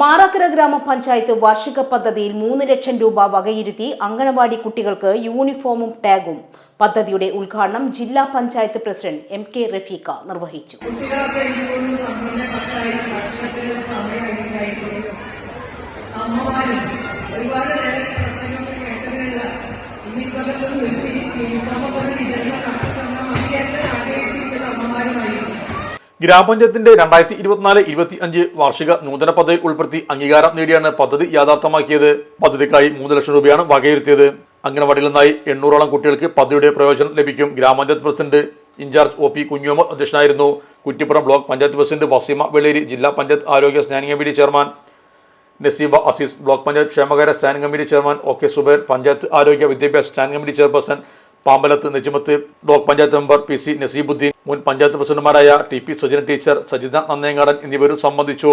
മാറാക്കര ഗ്രാമപഞ്ചായത്ത് വാർഷിക പദ്ധതിയിൽ മൂന്ന് ലക്ഷം രൂപ വകയിരുത്തി അങ്കണവാടി കുട്ടികൾക്ക് യൂണിഫോമും ടാഗും. പദ്ധതിയുടെ ഉദ്ഘാടനം ജില്ലാ panchayat president M K Rafeeqa നിർവഹിച്ചു. എനിക്ക് കേട്ടതിനെല്ലാം അമ്മമാരും ഒരുപാട് ഗ്രാമപഞ്ചായത്തിന്റെ രണ്ടായിരത്തി ഇരുപത്തിനാല് ഇരുപത്തി അഞ്ച് വാർഷിക നൂതന പദ്ധതി ഉൾപ്പെടുത്തി അംഗീകാരം നേടിയാണ് പദ്ധതി യാഥാർത്ഥ്യമാക്കിയത്. പദ്ധതിക്കായി മൂന്ന് ലക്ഷം രൂപയാണ് വകയിരുത്തിയത്. അംഗനവാടിയിൽ നിന്നായി എണ്ണൂറോളം കുട്ടികൾക്ക് പദ്ധതിയുടെ പ്രയോജനം ലഭിക്കും. ഗ്രാമപഞ്ചായത്ത് president in-charge O P Kunhoma അധ്യക്ഷനായിരുന്നു. കുറ്റിപ്പുറം ബ്ലോക്ക് പഞ്ചായത്ത് പ്രസിഡന്റ് വസീമ വെള്ളേരി ജില്ലാ പഞ്ചായത്ത് ആരോഗ്യ standing committee chairman Naseeba Aziz block panchayat ക്ഷേമകാര്യ standing committee chairman O K Zubair panchayat ആരോഗ്യ വിദ്യാഭ്യാസ standing committee chairperson Pambalath Nejumath block panchayat member P C Naseebuddin മുൻ പഞ്ചായത്ത് പ്രസിഡന്റുമാരായ T P Sajina teacher Sajitha Nannengadan എന്നിവരും സംബന്ധിച്ചു.